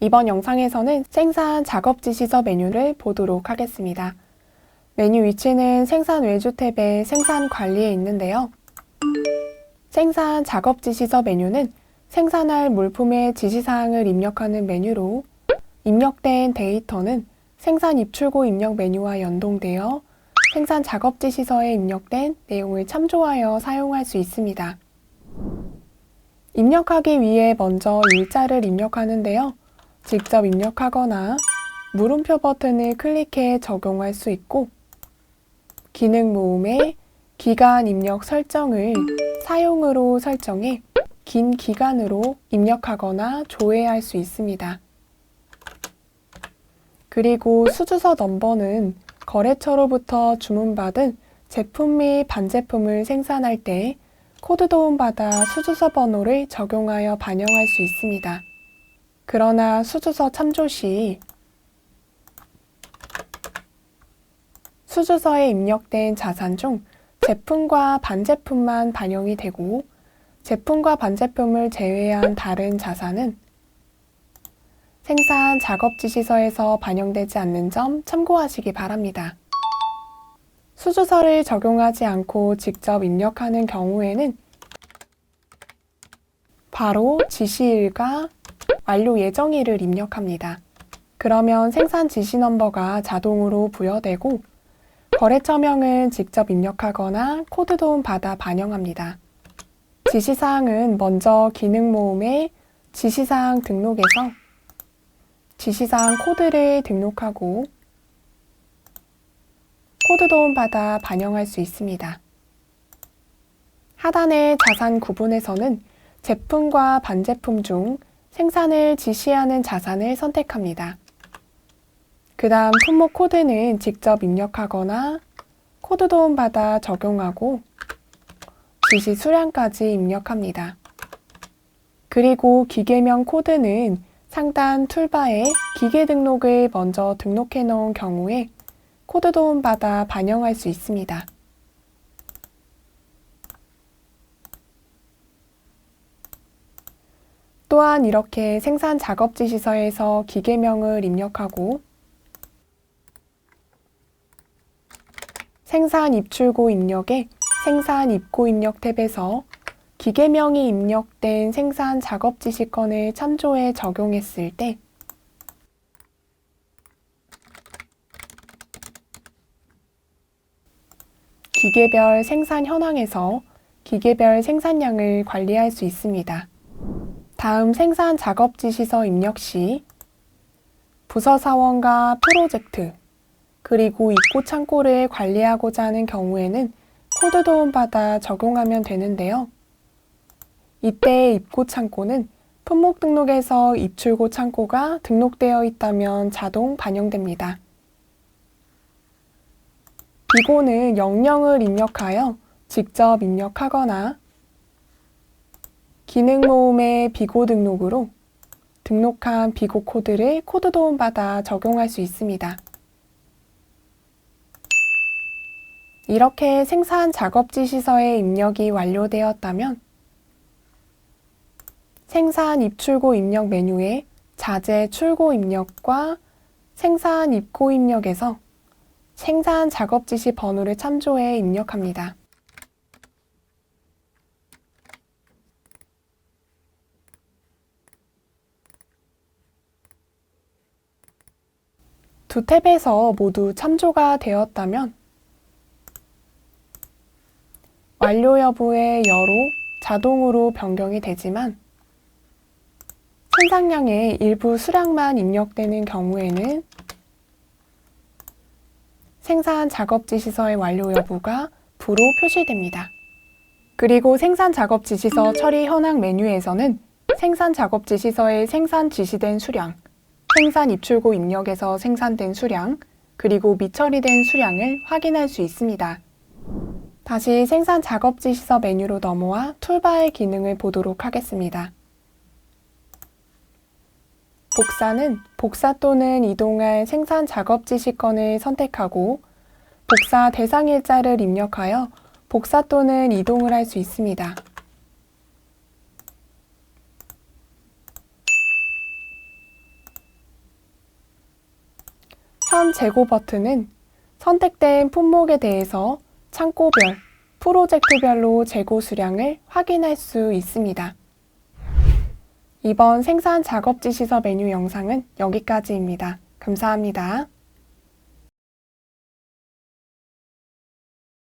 이번 영상에서는 생산 작업지 시서 메뉴를 보도록 하겠습니다. 메뉴 위치는 생산 외주 탭의 생산 관리에 있는데요. 생산 작업지 시서 메뉴는 생산할 물품의 지시사항을 입력하는 메뉴로 입력된 데이터는 생산 입출고 입력 메뉴와 연동되어 생산 작업지 시서에 입력된 내용을 참조하여 사용할 수 있습니다. 입력하기 위해 먼저 일자를 입력하는데요. 직접 입력하거나 물음표 버튼을 클릭해 적용할 수 있고 기능 모음의 기간 입력 설정을 사용으로 설정해 긴 기간으로 입력하거나 조회할 수 있습니다. 그리고 수주서 넘버는 거래처로부터 주문받은 제품 및 반제품을 생산할 때 코드 도움받아 수주서 번호를 적용하여 반영할 수 있습니다. 그러나 수주서 참조 시 수주서에 입력된 자산 중 제품과 반제품만 반영이 되고 제품과 반제품을 제외한 다른 자산은 생산 작업 지시서에서 반영되지 않는 점 참고하시기 바랍니다. 수주서를 적용하지 않고 직접 입력하는 경우에는 바로 지시일과 완료 예정일을 입력합니다. 그러면 생산 지시 넘버가 자동으로 부여되고 거래처명은 직접 입력하거나 코드 도움 받아 반영합니다. 지시사항은 먼저 기능 모음의 지시사항 등록에서 지시사항 코드를 등록하고 코드 도움 받아 반영할 수 있습니다. 하단의 자산 구분에서는 제품과 반제품 중 생산을 지시하는 자산을 선택합니다. 그 다음 품목 코드는 직접 입력하거나 코드 도움 받아 적용하고 지시 수량까지 입력합니다. 그리고 기계명 코드는 상단 툴바에 기계 등록을 먼저 등록해 놓은 경우에 코드 도움 받아 반영할 수 있습니다. 또한 이렇게 생산 작업지 시서에서 기계명을 입력하고 생산 입출고 입력에 생산 입고 입력 탭에서 기계명이 입력된 생산 작업 지시건을 참조해 적용했을 때 기계별 생산 현황에서 기계별 생산량을 관리할 수 있습니다. 다음 생산 작업 지 시서 입력 시 부서 사원과 프로젝트 그리고 입고 창고를 관리하고자 하는 경우에는 코드 도움 받아 적용하면 되는데요. 이때 입고 창고는 품목 등록에서 입출고 창고가 등록되어 있다면 자동 반영됩니다. 비고는 영령을 입력하여 직접 입력하거나 기능 모음의 비고 등록으로 등록한 비고 코드를 코드 도움받아 적용할 수 있습니다. 이렇게 생산 작업지 시서의 입력이 완료되었다면 생산 입출고 입력 메뉴에 자재 출고 입력과 생산 입고 입력에서 생산 작업 지시 번호를 참조해 입력합니다. 두 탭에서 모두 참조가 되었다면 완료 여부의 여로 자동으로 변경이 되지만 생산량의 일부 수량만 입력되는 경우에는 생산 작업 지시서의 완료 여부가 부로 표시됩니다. 그리고 생산 작업 지시서 처리 현황 메뉴에서는 생산 작업 지시서에 생산 지시된 수량, 생산 입출고 입력에서 생산된 수량, 그리고 미처리된 수량을 확인할 수 있습니다. 다시 생산 작업 지 시서 메뉴로 넘어와 툴바의 기능을 보도록 하겠습니다. 복사는 복사 또는 이동할 생산 작업 지 시건을 선택하고 복사 대상 일자를 입력하여 복사 또는 이동을 할 수 있습니다. 현 재고 버튼은 선택된 품목에 대해서 창고별, 프로젝트별로 재고 수량을 확인할 수 있습니다. 이번 생산 작업 지시서 메뉴 영상은 여기까지입니다. 감사합니다.